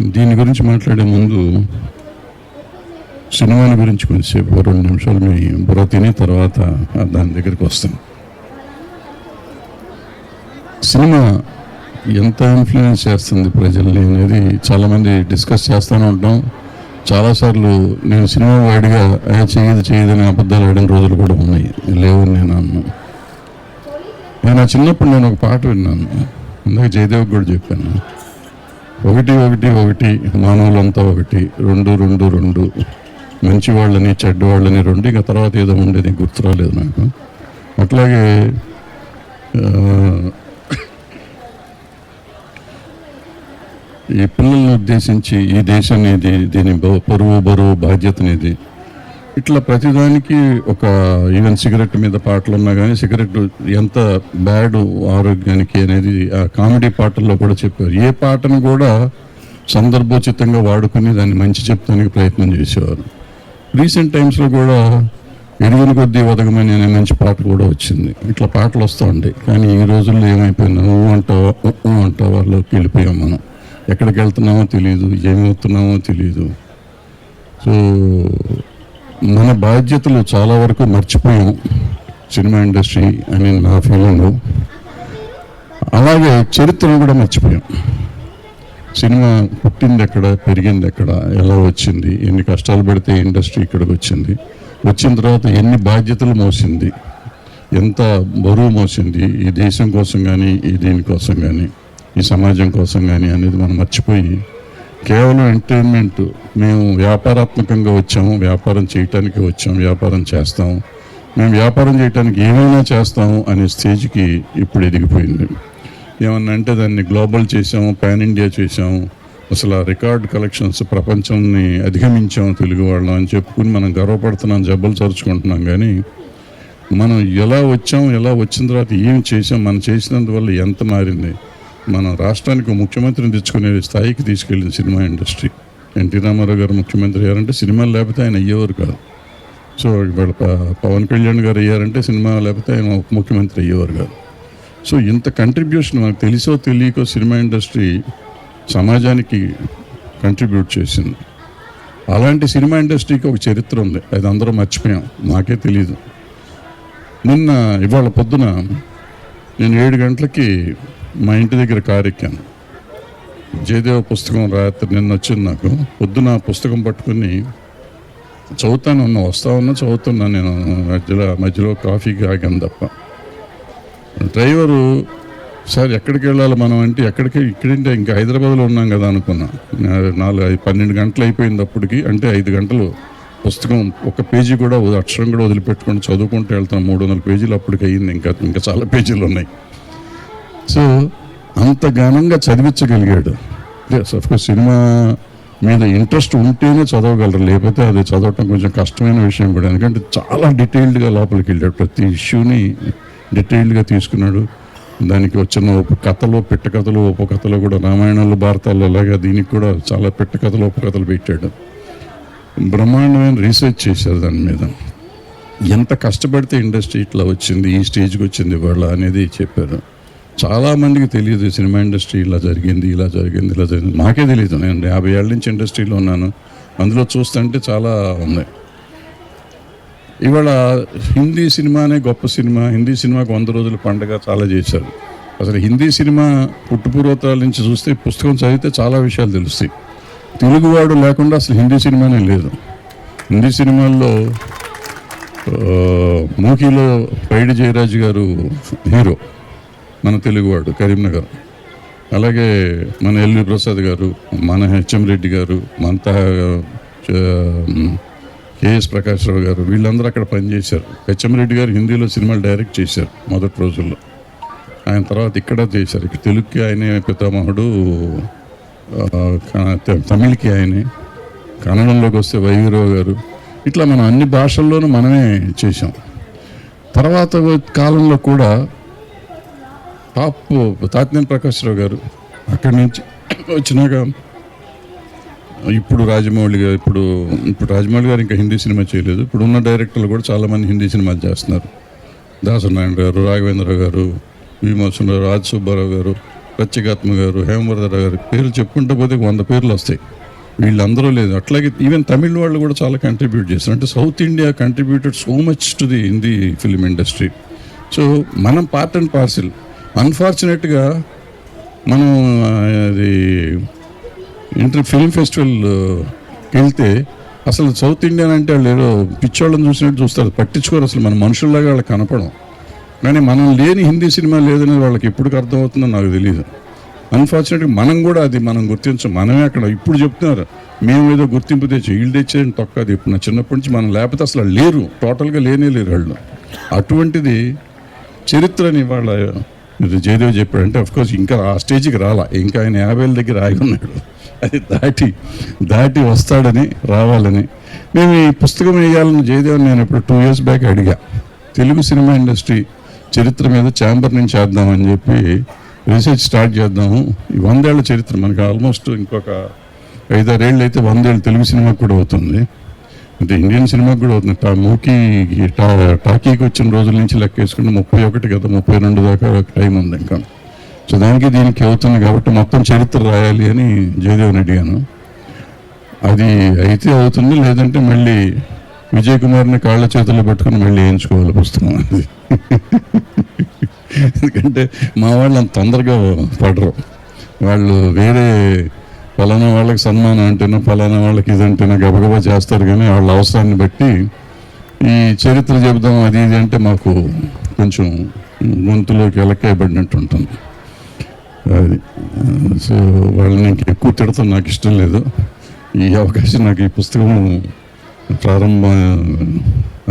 దీని గురించి మాట్లాడే ముందు సినిమాని గురించి కొంచెంసేపు రెండు నిమిషాలు మీ బుర్ర తిని తర్వాత దాని దగ్గరికి వస్తాం సినిమా ఎంత ఇన్ఫ్లుయెన్స్ చేస్తుంది ప్రజల్ని అనేది చాలామంది డిస్కస్ చేస్తూనే ఉంటాం. చాలాసార్లు నేను సినిమా వాడిగా అయ్యా చేయదు చేయదని అబద్ధాలు ఆడిన రోజులు కూడా ఉన్నాయి. లేవని నేను అన్నాను నేను చిన్నప్పుడు నేను ఒక పాట విన్నాను. ఇందాక జయదేవ్ కూడా చెప్పాను. ఒకటి ఒకటి ఒకటి మానవులంతా ఒకటి రెండు రెండు రెండు. మంచి వాళ్ళని చెడ్డ వాళ్ళని రెండు ఇంకా తర్వాత ఏదో ఉండేది గుర్తు రాలేదు నాకు. అట్లాగే ఈ పిల్లల్ని ఉద్దేశించి ఈ దేశం ఇది దీని బ- పరువు బరువు బాధ్యతనేది ఇట్లా ప్రతిదానికి ఒక ఈవెన్ సిగరెట్ మీద పాటలు ఉన్నా కానీ సిగరెట్ ఎంత బ్యాడ్ ఆరోగ్యానికి అనేది ఆ కామెడీ పాటల్లో కూడా చెప్పారు. ఏ పాటను కూడా సందర్భోచితంగా వాడుకుని దాన్ని మంచి చెప్తానికి ప్రయత్నం చేసేవారు. రీసెంట్ టైమ్స్లో కూడా ఎరువుల కొద్దీ ఒదగమని అనే మంచి పాట కూడా వచ్చింది. ఇట్లా పాటలు వస్తూ ఉంటాయి. కానీ ఈ రోజుల్లో ఏమైపోయింది నువ్వు అంటావా ఉ, ఉ అంటావా వాళ్ళకి వెళ్ళిపోయాం మనం. ఎక్కడికి వెళ్తున్నామో తెలియదు ఏమవుతున్నామో తెలియదు సో మన బాధ్యతలు చాలా వరకు మర్చిపోయాం సినిమా ఇండస్ట్రీ అని నా ఫీలింగ్. అలాగే చరిత్రను కూడా మర్చిపోయాం. సినిమా పుట్టింది ఎక్కడ పెరిగింది ఎక్కడ ఎలా వచ్చింది ఎన్ని కష్టాలు పడితే ఇండస్ట్రీ ఇక్కడికి వచ్చింది వచ్చిన తర్వాత ఎన్ని బాధ్యతలు మోసింది ఎంత బరువు మోసింది ఈ దేశం కోసం కానీ ఈ దీనికోసం కానీ ఈ సమాజం కోసం కానీ అనేది మనం మర్చిపోయి కేవలం ఎంటర్టైన్మెంట్. మేము వ్యాపారాత్మకంగా వచ్చాము వ్యాపారం చేయటానికి వచ్చాము వ్యాపారం చేస్తాము. మేము వ్యాపారం చేయటానికి ఏమైనా చేస్తాము అనే స్టేజ్కి ఇప్పుడు ఎదిగిపోయింది. ఏమన్నా అంటే దాన్ని గ్లోబల్ చేసాము పాన్ ఇండియా చేసాము అసలు ఆ రికార్డ్ కలెక్షన్స్ ప్రపంచాన్ని అధిగమించాము తెలుగు వాళ్ళం అని చెప్పుకుని మనం గర్వపడుతున్నాం జబ్బలు చరుచుకుంటున్నాం. కానీ మనం ఎలా వచ్చాం ఎలా వచ్చిన తర్వాత ఏం చేసాం మనం చేసినందువల్ల ఎంత మారింది? మన రాష్ట్రానికి ముఖ్యమంత్రిని తెచ్చుకునే స్థాయికి తీసుకెళ్ళింది సినిమా ఇండస్ట్రీ. ఎన్టీ రామారావు గారు ముఖ్యమంత్రి అయ్యారంటే సినిమాలు లేకపోతే ఆయన అయ్యేవారు కాదు. సో ఇవాళ ప- పవన్ కళ్యాణ్ గారు అయ్యారంటే సినిమా లేకపోతే ఆయన ఉప ముఖ్యమంత్రి అయ్యేవారు కాదు. సో ఇంత కంట్రిబ్యూషన్ మనకు తెలిసో తెలియకో సినిమా ఇండస్ట్రీ సమాజానికి కంట్రిబ్యూట్ చేసింది. అలాంటి సినిమా ఇండస్ట్రీకి ఒక చరిత్ర ఉంది. అది అందరూ మర్చిపోయాం. నాకే తెలియదు నిన్న ఇవాళ పొద్దున నేను ఏడు గంటలకి మా ఇంటి దగ్గర కారు ఎక్కాను జయదేవ పుస్తకం రాత్రి నిన్న వచ్చింది నాకు. పొద్దున పుస్తకం పట్టుకుని చదువుతాను ఉన్నా వస్తా ఉన్నా చదువుతున్నా నేను. మధ్యలో మధ్యలో కాఫీకి ఆగాను తప్ప. డ్రైవరు సార్ ఎక్కడికి వెళ్ళాలి మనం? అంటే ఎక్కడికి? ఇక్కడంటే ఇంకా హైదరాబాద్లో ఉన్నాం కదా అనుకున్నాను నాలుగు ఐదు పన్నెండు గంటలు అయిపోయింది అప్పటికి. అంటే ఐదు గంటలు పుస్తకం ఒక పేజీ కూడా అక్షరం కూడా వదిలిపెట్టుకొని చదువుకుంటూ వెళ్తాం మూడు వందల పేజీలు అప్పటికి అయ్యింది. ఇంకా ఇంకా చాలా పేజీలు ఉన్నాయి. సో అంత ఘనంగా చదివించగలిగాడు. కోర్స్ సినిమా మీద ఇంట్రెస్ట్ ఉంటేనే చదవగలరు. లేకపోతే అది చదవటం కొంచెం కష్టమైన విషయం కూడా. ఎందుకంటే చాలా డీటెయిల్డ్గా లోపలికి వెళ్ళాడు ప్రతి ఇష్యూని డీటెయిల్డ్గా తీసుకున్నాడు. దానికి వచ్చిన ఉప కథలు పిట్ట కథలు ఉపకథలు కూడా రామాయణాలు భారతాలు అలాగా దీనికి కూడా చాలా పిట్ట కథలు ఉపకథలు పెట్టాడు. బ్రహ్మాండమైన రీసెర్చ్ చేశారు దాని మీద. ఎంత కష్టపడితే ఇండస్ట్రీ ఇట్లా వచ్చింది ఈ స్టేజ్కి వచ్చింది ఇవాళ అనేది చెప్పారు. చాలా మందికి తెలియదు సినిమా ఇండస్ట్రీ ఇలా జరిగింది ఇలా జరిగింది ఇలా జరిగింది. మాకే తెలియదు. నేను యాభై ఏళ్ళ నుంచి ఇండస్ట్రీలో ఉన్నాను. అందులో చూస్తుంటే చాలా ఉంది. ఇవాళ హిందీ సినిమానే గొప్ప సినిమా. హిందీ సినిమాకు వంద రోజుల పండగ చాలా చేశారు. అసలు హిందీ సినిమా పుట్టుపూర్వతాల నుంచి చూస్తే పుస్తకం చదివితే చాలా విషయాలు తెలుస్తాయి. తెలుగువాడు లేకుండా అసలు హిందీ సినిమానే లేదు. హిందీ సినిమాల్లో మూకీలో పైడి జయరాజు గారు హీరో. మన తెలుగువాడు కరీంనగర్. అలాగే మన ఎల్వి ప్రసాద్ గారు మన హెచ్ఎం రెడ్డి గారు మంతా కేఎస్ ప్రకాశ్రావు గారు వీళ్ళందరూ అక్కడ పనిచేశారు. హెచ్ఎం రెడ్డి గారు హిందీలో సినిమాలు డైరెక్ట్ చేశారు మొదటి రోజుల్లో. ఆయన తర్వాత ఇక్కడ చేశారు. ఇక్కడ తెలుగుకి ఆయనే పితామహుడు తమిళకి తమిళ్కి ఆయనే. కన్నడంలోకి వస్తే వైవీరావు గారు. ఇట్లా మనం అన్ని భాషల్లోనూ మనమే చేసాం తర్వాత కాలంలో కూడా టాప్ తాతినేని ప్రకాశ్రావు గారు అక్కడి నుంచి వచ్చినాక ఇప్పుడు రాజమౌళి గారు ఇప్పుడు ఇప్పుడు రాజమౌళి గారు ఇంకా హిందీ సినిమా చేయలేదు. ఇప్పుడు ఉన్న డైరెక్టర్లు కూడా చాలామంది హిందీ సినిమాలు చేస్తున్నారు. దాసనారాయణ గారు రాఘవేంద్ర గారు విమోచనరావు రాజ్ సుబ్బారావు గారు ప్రత్యేకాత్మ గారు హేమవరదరావు గారు పేర్లు చెప్పుకుంటూ పోతే వంద పేర్లు వస్తాయి. వీళ్ళందరూ లేదు. అట్లాగే ఈవెన్ తమిళ వాళ్ళు కూడా చాలా కంట్రిబ్యూట్ చేస్తారు అంటే South India contributed so much to the Hindi film industry so మనం పార్ట్ అండ్ పార్సిల్ అన్ఫార్చునేట్గా మనం అది ఇంటర్ ఫిల్మ్ ఫెస్టివల్కి వెళ్తే అసలు సౌత్ ఇండియన్ అంటే వాళ్ళు ఏదో పిచ్చోళ్ళని చూసినట్టు చూస్తారు. పట్టించుకోరు అసలు మన మనుషుల్లాగా వాళ్ళకి కనపడం. కానీ మనం లేని హిందీ సినిమా లేదని వాళ్ళకి ఎప్పటికి అర్థమవుతుందో నాకు తెలియదు అన్ఫార్చునేట్గా మనం కూడా అది మనం గుర్తించం. మనమే అక్కడ ఇప్పుడు చెప్తున్నారు. మేము ఏదో గుర్తింపు తెచ్చి వీళ్ళు తెచ్చేది తొక్కది ఇప్పుడు నా చిన్నప్పటి నుంచి మనం లేకపోతే అసలు లేరు. టోటల్గా లేనే లేరు వాళ్ళు. అటువంటిది చరిత్రని వాళ్ళ జయదేవ్ చెప్పాడు అంటే కోర్స్ ఇంకా ఆ స్టేజ్కి రాలా. ఇంకా ఆయన యాభైల దగ్గర ఆగి ఉన్నాడు. అది దాటి దాటి వస్తాడని రావాలని. మేము ఈ పుస్తకం వేయాలని జయదేవ్ నేను ఇప్పుడు టూ ఇయర్స్ బ్యాక్ అడిగా. తెలుగు సినిమా ఇండస్ట్రీ చరిత్ర మీద ఛాంబర్ నుంచి చేద్దామని చెప్పి రీసెర్చ్ స్టార్ట్ చేద్దాము. ఈ వందేళ్ళ చరిత్ర మనకి ఆల్మోస్ట్ ఇంకొక ఐదారేళ్ళు అయితే వందేళ్ళు తెలుగు సినిమాకి కూడా అవుతుంది. అంటే ఇండియన్ సినిమాకి కూడా అవుతుంది. టా మూకీ టా టాకీకి వచ్చిన రోజుల నుంచి లెక్క వేసుకుంటే ముప్పై ఒకటి కదా ముప్పై రెండు దాకా టైం ఉంది ఇంకా. సో దానికి దీనికి అవుతుంది కాబట్టి మొత్తం చరిత్ర రాయాలి అని జయదేవ్ని అడిగాను అది అయితే అవుతుంది లేదంటే మళ్ళీ విజయ్ కుమార్ని కాళ్ళ చేతుల్లో పట్టుకుని మళ్ళీ వేయించుకోవాలి పుస్తకం అది ఎందుకంటే మా వాళ్ళు అంత తొందరగా పడరు. వాళ్ళు వేరే ఫలానా వాళ్ళకి సన్మానం అంటేనో ఫలానా వాళ్ళకి ఇదంటేనో గబగబా చేస్తారు కానీ వాళ్ళ అవసరాన్ని బట్టి ఈ చరిత్ర చెబుదాం అది ఇది అంటే మాకు కొంచెం గొంతులోకి ఎలక్కాయబడినట్టు ఉంటుంది. అది. సో వాళ్ళని ఇంక ఎక్కువ తిడతాం నాకు ఇష్టం లేదు. ఈ అవకాశం నాకు ఈ పుస్తకం ప్రారంభ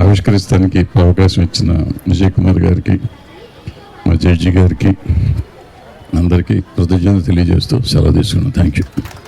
ఆవిష్కరిస్తానికి అవకాశం ఇచ్చిన విజయ్ కుమార్ గారికి మా జడ్జి గారికి అందరికీ కృతజ్ఞత తెలియజేస్తూ సెలవు తీసుకున్నాను థ్యాంక్ యూ